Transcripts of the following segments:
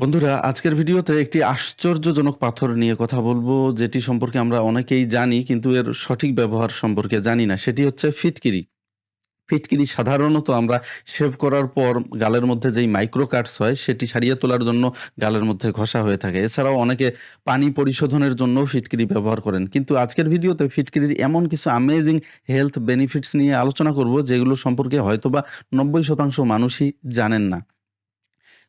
বন্ধুরা, আজকের ভিডিওতে একটি আশ্চর্যজনক পাথর নিয়ে কথা বলব, যেটি সম্পর্কে আমরা অনেকেই জানি, কিন্তু এর সঠিক ব্যবহার সম্পর্কে জানি না। সেটি হচ্ছে ফিটকিরি। ফিটকিরি সাধারণত আমরা শেভ করার পর গালের মধ্যে যেই মাইক্রো কাটস হয়, সেটি সারিয়ে তোলার জন্য গালের মধ্যে ঘষা হয়ে থাকে। এছাড়াও অনেকে পানি পরিশোধনের জন্য ফিটকিরি ব্যবহার করেন। কিন্তু আজকের ভিডিওতে ফিটকিরির এমন কিছু আমেজিং হেলথ বেনিফিটস নিয়ে আলোচনা করব, যেগুলো সম্পর্কে হয়তোবা নব্বই শতাংশ মানুষই জানেন না।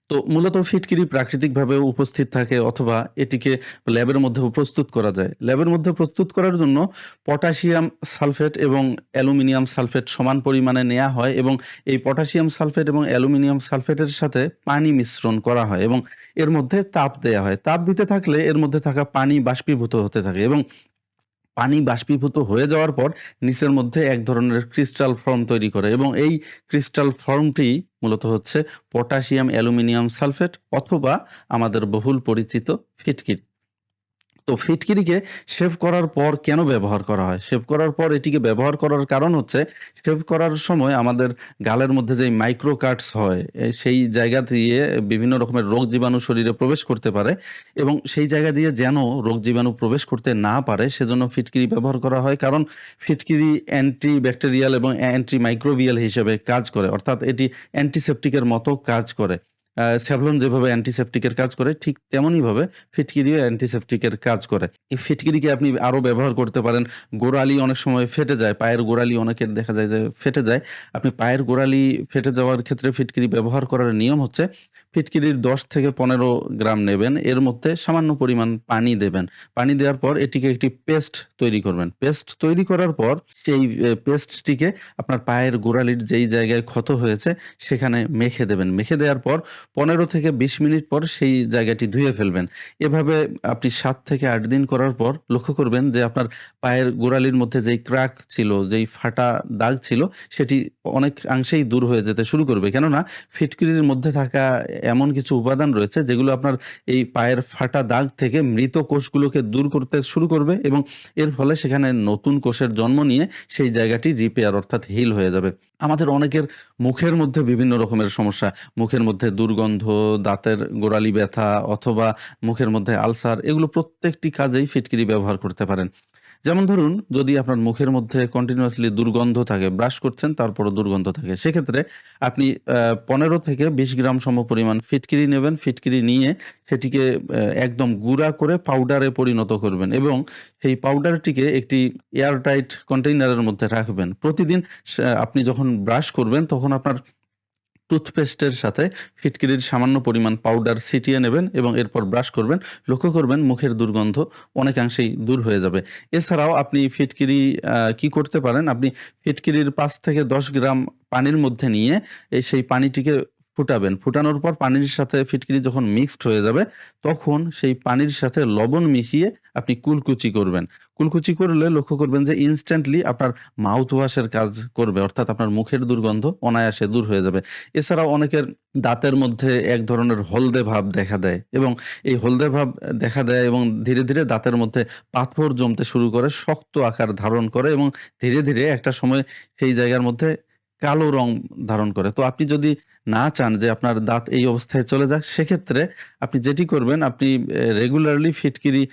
তো মূলত ফিটকিরি প্রাকৃতিকভাবে উপস্থিত থাকে অথবা এটিকে ল্যাবের মধ্যে প্রস্তুত করা যায়। ল্যাবের মধ্যে প্রস্তুত করার জন্য পটাশিয়াম সালফেট এবং অ্যালুমিনিয়াম সালফেট সমান পরিমাণে নেওয়া হয় এবং এই পটাশিয়াম সালফেট এবং অ্যালুমিনিয়াম সালফেটের সাথে পানি মিশ্রণ করা হয় এবং এর মধ্যে তাপ দেয়া হয়। তাপ দিতে থাকলে এর মধ্যে থাকা পানি বাষ্পীভূত হতে থাকে এবং পানি বাষ্পীভূত হয়ে যাওয়ার পর নিচের মধ্যে এক ধরনের ক্রিস্টাল ফর্ম তৈরি করে এবং এই ক্রিস্টাল ফর্মটি মূলত হচ্ছে পটাশিয়াম অ্যালুমিনিয়াম সালফেট অথবা আমাদের বহুল পরিচিত ফিটকিরি তো ফিটকিরিকে শেভ করার পর কেন ব্যবহার করা হয়? শেভ করার পর এটিকে ব্যবহার করার কারণ হচ্ছে, শেভ করার সময় আমাদের গালের মধ্যে যে মাইক্রো কাটস হয় সেই জায়গা দিয়ে বিভিন্ন রকমের রোগ জীবাণু শরীরে প্রবেশ করতে পারে এবং সেই জায়গা দিয়ে যেন রোগ জীবাণু প্রবেশ করতে না পারে সেজন্য ফিটকিরি ব্যবহার করা হয়। কারণ ফিটকিরি অ্যান্টি ব্যাকটেরিয়াল এবং অ্যান্টি মাইক্রোবিয়াল হিসেবে কাজ করে, অর্থাৎ এটি অ্যান্টিসেপটিকের মতো কাজ করে। স্যাভলন যেভাবে অ্যান্টিসেপটিকের কাজ করে, ঠিক তেমনইভাবে ফিটকিরিও অ্যান্টিসেপটিকের কাজ করে। এই ফিটকিরিকে আপনি আরও ব্যবহার করতে পারেন। গোড়ালি অনেক সময় ফেটে যায়, পায়ের গোড়ালি অনেকের দেখা যায় যে ফেটে যায়। আপনি পায়ের গোড়ালি ফেটে যাওয়ার ক্ষেত্রে ফিটকিরি ব্যবহার করার নিয়ম হচ্ছে ফিটকিরির দশ থেকে পনেরো গ্রাম নেবেন। এর মধ্যে সামান্য পরিমাণ পানি দেবেন। পানি দেওয়ার পর এটিকে একটি পেস্ট তৈরি করবেন। পেস্ট তৈরি করার পর সেই পেস্টটিকে আপনার পায়ের গোড়ালির যেই জায়গায় ক্ষত হয়েছে সেখানে মেখে দেবেন। মেখে দেওয়ার পর পনেরো থেকে বিশ মিনিট পর সেই জায়গাটি ধুয়ে ফেলবেন। এভাবে আপনি সাত থেকে আট দিন করার পর লক্ষ্য করবেন যে আপনার পায়ের গোড়ালির মধ্যে যেই ক্রাক ছিল, যেই ফাটা দাগ ছিল, সেটি অনেক অংশেই দূর হয়ে যেতে শুরু করবে। কেননা ফিটকিরির মধ্যে থাকা এমন কিছু উপাদান রয়েছে যেগুলো আপনার এই পায়ের ফাটা দাগ থেকে মৃত কোষগুলোকে দূর করতে শুরু করবে এবং এর ফলে সেখানে নতুন কোষের জন্ম নিয়ে সেই জায়গাটি রিপেয়ার অর্থাৎ হিল হয়ে যাবে। আমাদের অনেকের মুখের মধ্যে বিভিন্ন রকমের সমস্যা। মুখের মধ্যে দুর্গন্ধ, দাঁতের গোড়ালি ব্যথা অথবা মুখের মধ্যে আলসার, এগুলো প্রত্যেকটি কাজেই ফিটকিরি ব্যবহার করতে পারেন। যেমন ধরুন, যদি আপনার মুখের মধ্যে কন্টিনিউয়াসলি দুর্গন্ধ থাকে ব্রাশ করছেন, তারপরও দুর্গন্ধ থাকে। সেক্ষেত্রে আপনি পনেরো থেকে বিশ গ্রাম সম পরিমাণ ফিটকিরি নেবেন। ফিটকিরি নিয়ে সেটিকে একদম গুঁড়া করে পাউডারে পরিণত করবেন এবং সেই পাউডারটিকে একটি এয়ারটাইট কন্টেইনারের মধ্যে রাখবেন। প্রতিদিন আপনি যখন ব্রাশ করবেন, তখন আপনার টুথপেস্টের সাথে ফিটকিরির সামান্য পরিমাণ পাউডার ছিটিয়ে নেবেন এবং এরপর ব্রাশ করবেন। লক্ষ্য করবেন মুখের দুর্গন্ধ অনেকাংশেই দূর হয়ে যাবে। এছাড়াও আপনি ফিটকিরি কি করতে পারেন? আপনি ফিটকিরির পাঁচ থেকে দশ গ্রাম পানির মধ্যে নিয়ে এই সেই পানিটিকে ফুটাবেন। ফুটানোর পর পানির সাথে ফিটকিরি যখন মিক্সড হয়ে যাবে, তখন সেই পানির সাথে লবণ মিশিয়ে আপনি কুলকুচি করবেন। কুলকুচি করলে লক্ষ্য করবেন যে ইনস্ট্যান্টলি আপনার মাউথ ওয়াশের কাজ করবে, অর্থাৎ আপনার মুখের দুর্গন্ধ অনায়াসে দূর হয়ে যাবে। এছাড়াও অনেকের দাঁতের মধ্যে এক ধরনের হলদে ভাব দেখা দেয় এবং এই হলদে ভাব দেখা দেয় এবং ধীরে ধীরে দাঁতের মধ্যে পাথর জমতে শুরু করে, শক্ত আকার ধারণ করে এবং ধীরে ধীরে একটা সময় সেই জায়গার মধ্যে কালো রং ধারণ করে। তো আপনি যদি না চান যে আপনার দাঁত এই অবস্থায় চলে যাক, সেক্ষেত্রে আপনি যেটি করবেন, আপনি রেগুলারলি ফিটকিরি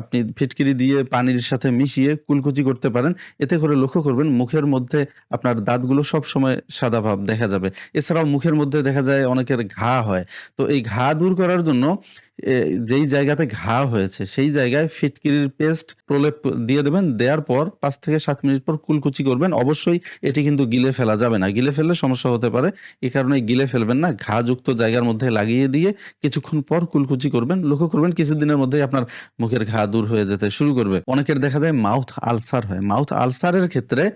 আপনি ফিটকিরি দিয়ে পানির সাথে মিশিয়ে কুলকুচি করতে পারেন। এতে করে লক্ষ্য করবেন মুখের মধ্যে আপনার দাঁতগুলো সব সময় সাদা ভাব দেখা যাবে। এছাড়াও মুখের মধ্যে দেখা যায় অনেকের ঘা হয়। তো এই ঘা দূর করার জন্য যেই জায়গাতে ঘা হয়েছে, সেই জায়গায় ফিটকিরির পেস্ট প্রলেপ দিয়ে দেবেন। দেওয়ার পর পাঁচ থেকে সাত মিনিট পর কুলকুচি করবেন। অবশ্যই এটি কিন্তু গিলে ফেলা যাবে না। গিলে ফেললে সমস্যা হতে পারে। এ কারণে গিলে ফেলবেন না। ঘা যুক্ত জায়গার মধ্যে লাগিয়ে দিয়ে কিছুক্ষণ পর কুলকুচি করবেন। লক্ষ্য করবেন কিছুদিনের মধ্যেই আপনার মুখের ঘা দূর হয়ে যেতে শুরু করবে। অনেকের দেখা যায় মাউথ আলসার হয়। মাউথ আলসারের ক্ষেত্রে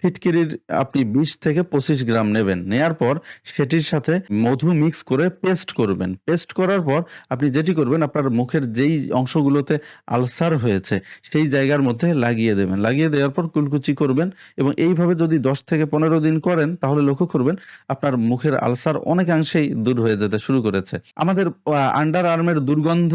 ফিটকিরির আপনি বিশ থেকে পঁচিশ গ্রাম নেবেন। নেয়ার পর সেটির সাথে মধু মিক্স করে পেস্ট করবেন। পেস্ট করার পর আপনি যেটি করবেন, আপনার মুখের যেই অংশগুলোতে আলসার হয়েছে, সেই জায়গার মধ্যে লাগিয়ে দেবেন। লাগিয়ে দেওয়ার পর কুলকুচি করবেন এবং এইভাবে যদি দশ থেকে পনেরো দিন করেন, তাহলে লক্ষ্য করবেন আপনার মুখের আলসার অনেকাংশেই দূর হয়ে যেতে শুরু করেছে। আমাদের আন্ডার আর্মের দুর্গন্ধ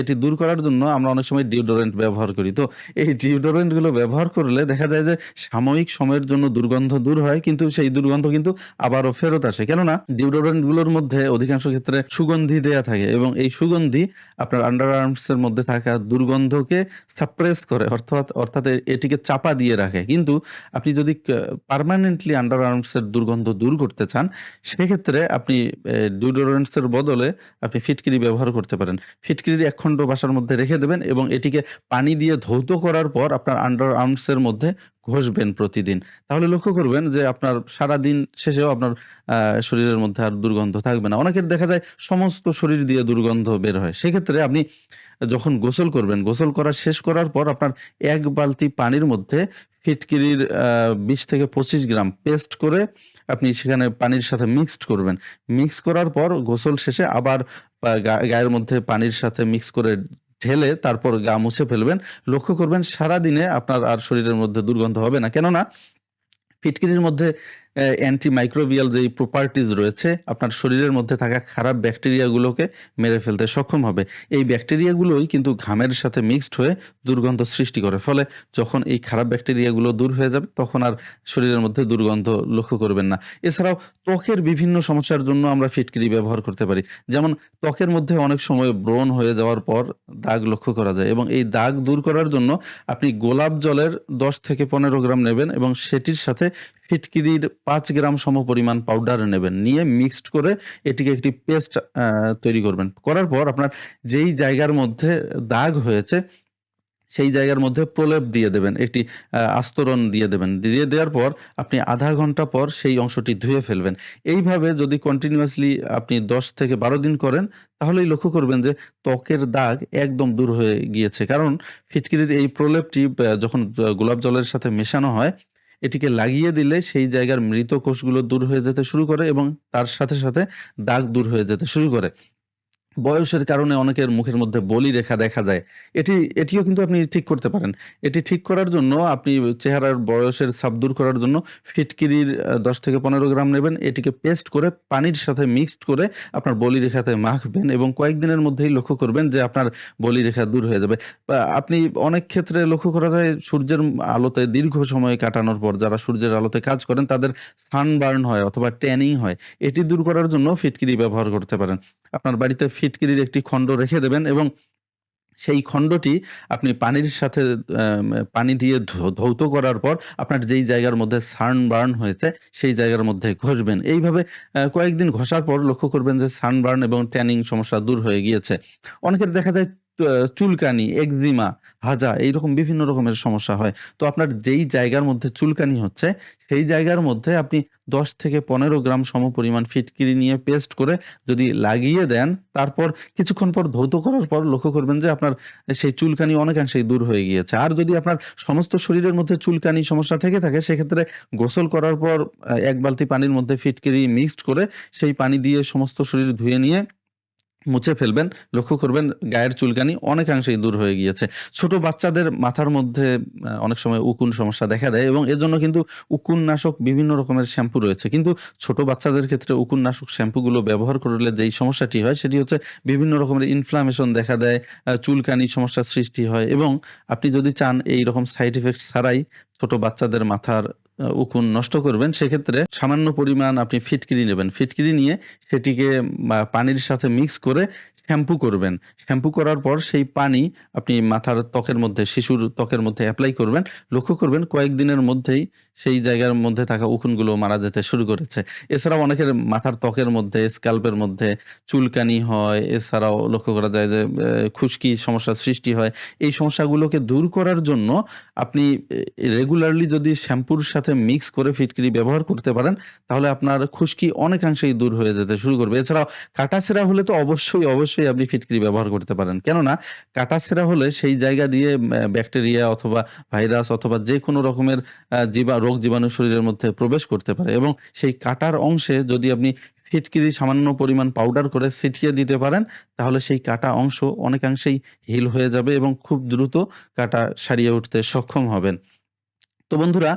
এটি দূর করার জন্য আমরা অনেক সময় ডিওডোরেন্ট ব্যবহার করি। তো এই ডিওডোরেন্টগুলো ব্যবহার করলে দেখা যায় যে সাময়িক সময়ের জন্য দুর্গন্ধ দূর হয় কিন্তু সেই দুর্গন্ধ কিন্তু আবারও ফেরত আসে। কেননা ডিওডোরেন্টগুলোর মধ্যে অধিকাংশ ক্ষেত্রে সুগন্ধি দেয়া থাকে এবং এই সুগন্ধি আপনার আন্ডার আর্মস এর মধ্যে থাকা দুর্গন্ধকে সাপ্রেস করে অর্থাৎ অর্থাৎ এটিকে চাপা দিয়ে রাখে। কিন্তু আপনি যদি পার্মানেন্টলি আন্ডার আর্মস এর দুর্গন্ধ দূর করতে চান, সেক্ষেত্রে আপনি ডিওডোরেন্টস এর বদলে আপনি ফিটকিরি ব্যবহার করতে পারেন। ফিটকিরির একখণ্ড বাসার মধ্যে রেখে দেবেন এবং এটিকে পানি দিয়ে ধৌত করার পর আপনার আন্ডার আর্মস এর মধ্যে ঘষবেন প্রতিদিন। তাহলে লক্ষ্য করবেন যে আপনার সারাদিন শেষেও আপনার শরীরের মধ্যে আর দুর্গন্ধ থাকবে না। অনেকের দেখা যায় সমস্ত শরীর দিয়ে দুর্গন্ধ বের হয়। সেক্ষেত্রে আপনি যখন গোসল করবেন, গোসল করা শেষ করার পর আপনার এক বালতি পানির মধ্যে ফিটকিরির ২০ থেকে ২৫ গ্রাম পেস্ট করে আপনি সেখানে পানির সাথে মিক্সড করবেন। মিক্স করার পর গোসল শেষে আবার গায়ের মধ্যে পানির সাথে মিক্স করে ঢেলে তারপর গা মুছে ফেলবেন। লক্ষ্য করবেন সারা দিনে আপনার আর শরীরের মধ্যে দুর্গন্ধ হবে না। কেননা ফিটকিরির মধ্যে অ্যা অ্যান্টিমাইক্রোবিয়াল যেই প্রপার্টিজ রয়েছে, আপনার শরীরের মধ্যে থাকা খারাপ ব্যাকটেরিয়াগুলোকে মেরে ফেলতে সক্ষম হবে। এই ব্যাকটেরিয়াগুলোই কিন্তু ঘামের সাথে মিক্সড হয়ে দুর্গন্ধ সৃষ্টি করে। ফলে যখন এই খারাপ ব্যাকটেরিয়াগুলো দূর হয়ে যাবে, তখন আর শরীরের মধ্যে দুর্গন্ধ লক্ষ্য করবেন না। এছাড়াও ত্বকের বিভিন্ন সমস্যার জন্য আমরা ফিটকিরি ব্যবহার করতে পারি। যেমন ত্বকের মধ্যে অনেক সময় ব্রণ হয়ে যাওয়ার পর দাগ লক্ষ্য করা যায় এবং এই দাগ দূর করার জন্য আপনি গোলাপ জলের ১০ থেকে ১৫ গ্রাম নেবেন এবং সেটির সাথে ফিটকিরির পাঁচ গ্রাম সমপরিমাণ পাউডার নেবেন। নিয়ে মিক্সড করে এটিকে একটি পেস্ট তৈরি করবেন। করার পর আপনার যেই জায়গার মধ্যে দাগ হয়েছে সেই জায়গার মধ্যে প্রলেপ দিয়ে দেবেন। একটি আস্তরণ দিয়ে দেবেন। দিয়ে দেওয়ার পর আপনি আধা ঘণ্টা পর সেই অংশটি ধুয়ে ফেলবেন। এইভাবে যদি কন্টিনিউয়াসলি আপনি ১০ থেকে ১২ দিন করেন তাহলেই লক্ষ্য করবেন যে ত্বকের দাগ একদম দূর হয়ে গিয়েছে। কারণ ফিটকিরির এই প্রলেপটি যখন গোলাপ জলের সাথে মেশানো হয়, এটিকে লাগিয়ে দিলে সেই জায়গার মৃত কোষগুলো দূর হয়ে যেতে শুরু করে এবং তার সাথে, সাথে দাগ দূর হয়ে যেতে শুরু করে। বয়সের কারণে অনেকের মুখের মধ্যে বলি রেখা দেখা যায়। এটি, এটিও কিন্তু আপনি ঠিক করতে পারেন। এটি ঠিক করার জন্য আপনি চেহারার বয়সের ছাপ দূর করার জন্য ফিটকিরির দশ থেকে ১৫ গ্রাম নেবেন। এটিকে পেস্ট করে পানির সাথে মিক্সড করে আপনার বলিরেখাতে মাখবেন এবং কয়েকদিনের মধ্যেই লক্ষ্য করবেন যে আপনার বলি রেখা দূর হয়ে যাবে। আপনি অনেক ক্ষেত্রে লক্ষ্য করা যায় সূর্যের আলোতে দীর্ঘ সময় কাটানোর পর যারা সূর্যের আলোতে কাজ করেন তাদের সানবার্ন হয় অথবা ট্যানিং হয়। এটি দূর করার জন্য ফিটকিরি ব্যবহার করতে পারেন। আপনার বাড়িতে ফিটকিরির একটি খণ্ড রেখে দেবেন এবং সেই খণ্ডটি আপনি পানির সাথে পানি দিয়ে ধৌত করার পর আপনার যেই জায়গার মধ্যে সানবার্ন হয়েছে সেই জায়গার মধ্যে ঘষবেন। এইভাবে কয়েকদিন ঘষার পর লক্ষ্য করবেন যে সানবার্ন এবং ট্যানিং সমস্যা দূর হয়ে গিয়েছে। অনেকের দেখা যায় চুলকানি, একজিমা, হাজা এইরকম বিভিন্ন রকমের সমস্যা হয়। তো আপনার যেই জায়গার মধ্যে চুলকানি হচ্ছে সেই জায়গার মধ্যে আপনি ১০ থেকে ১৫ গ্রাম সমপরিমাণ ফিটকিরি নিয়ে পেস্ট করে যদি লাগিয়ে দেন, তারপর কিছুক্ষণ পর ধৌত করার পর লক্ষ্য করবেন যে আপনার সেই চুলকানি অনেকাংশেই দূর হয়ে গিয়েছে। আর যদি আপনার সমস্ত শরীরের মধ্যে চুলকানি সমস্যা থেকে থাকে সেক্ষেত্রে গোসল করার পর এক বালতি পানির মধ্যে ফিটকিরি মিক্সড করে সেই পানি দিয়ে সমস্ত শরীর ধুয়ে নিয়ে মুছে ফেলবেন। লক্ষ্য করবেন গায়ের চুলকানি অনেকাংশেই দূর হয়ে গিয়েছে। ছোট বাচ্চাদের মাথার মধ্যে অনেক সময় উকুন সমস্যা দেখা দেয় এবং এর জন্য কিন্তু উকুননাশক বিভিন্ন রকমের শ্যাম্পু রয়েছে। কিন্তু ছোট বাচ্চাদের ক্ষেত্রে উকুননাশক শ্যাম্পুগুলো ব্যবহার করলে যেই সমস্যাটি হয় সেটি হচ্ছে বিভিন্ন রকমের ইনফ্লামেশন দেখা দেয়, চুলকানি সমস্যার সৃষ্টি হয় এবং আপনি যদি চান এই রকম সাইড ইফেক্ট ছাড়াই ছোট বাচ্চাদের মাথার উকুন নষ্ট করবেন, সেক্ষেত্রে সামান্য পরিমাণ আপনি ফিটকিরি নেবেন। ফিটকিরি নিয়ে সেটিকে পানির সাথে মিক্স করে শ্যাম্পু করবেন। শ্যাম্পু করার পর সেই পানি আপনি মাথার ত্বকের মধ্যে, শিশুর ত্বকের মধ্যে অ্যাপ্লাই করবেন। লক্ষ্য করবেন কয়েকদিনের মধ্যেই সেই জায়গার মধ্যে থাকা উকুনগুলো মারা যেতে শুরু করেছে। এছাড়াও অনেকের মাথার ত্বকের মধ্যে স্ক্যাল্পের মধ্যে চুলকানি হয়। এছাড়াও লক্ষ্য করা যায় যে খুশকি সমস্যার সৃষ্টি হয়। এই সমস্যাগুলোকে দূর করার জন্য আপনি রেগুলারলি যদি শ্যাম্পুর সাথে মিক্স করে ফিটকিরি ব্যবহার করতে পারেন তাহলে আপনার খুশকি অনেকাংশেই দূর হয়ে যেতে শুরু করবে। এছাড়াও কাটাছেঁড়া হলে তো অবশ্যই, অবশ্যই আপনি ফিটকিরি ব্যবহার করতে পারেন। কেননা কাটাছেঁড়া হলে সেই জায়গা দিয়ে ব্যাকটেরিয়া অথবা ভাইরাস অথবা যে কোনো রকমের জীবা রোগ জীবাণু শরীরের মধ্যে প্রবেশ করতে পারে এবং সেই কাটার অংশে যদি আপনি ফিটকিরি সামান্য পরিমাণ পাউডার করে ছিটিয়ে দিতে পারেন তাহলে সেই কাটা অংশ অনেকাংশেই হিল হয়ে যাবে এবং খুব দ্রুত কাটা সারিয়ে উঠতে সক্ষম হবেন। তো বন্ধুরা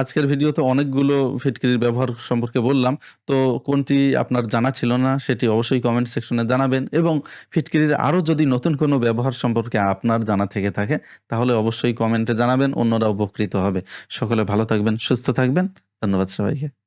আজকের ভিডিওতে অনেকগুলো ফিটকিরির ব্যবহার সম্পর্কে বললাম। তো কোনটি আপনার জানা ছিল না সেটি অবশ্যই কমেন্ট সেকশনে জানাবেন এবং ফিটকিরির আরও যদি নতুন কোনো ব্যবহার সম্পর্কে আপনার জানা থেকে থাকে তাহলে অবশ্যই কমেন্টে জানাবেন। অন্যরা উপকৃত হবে। সকলে ভালো থাকবেন, সুস্থ থাকবেন। ধন্যবাদ সবাইকে।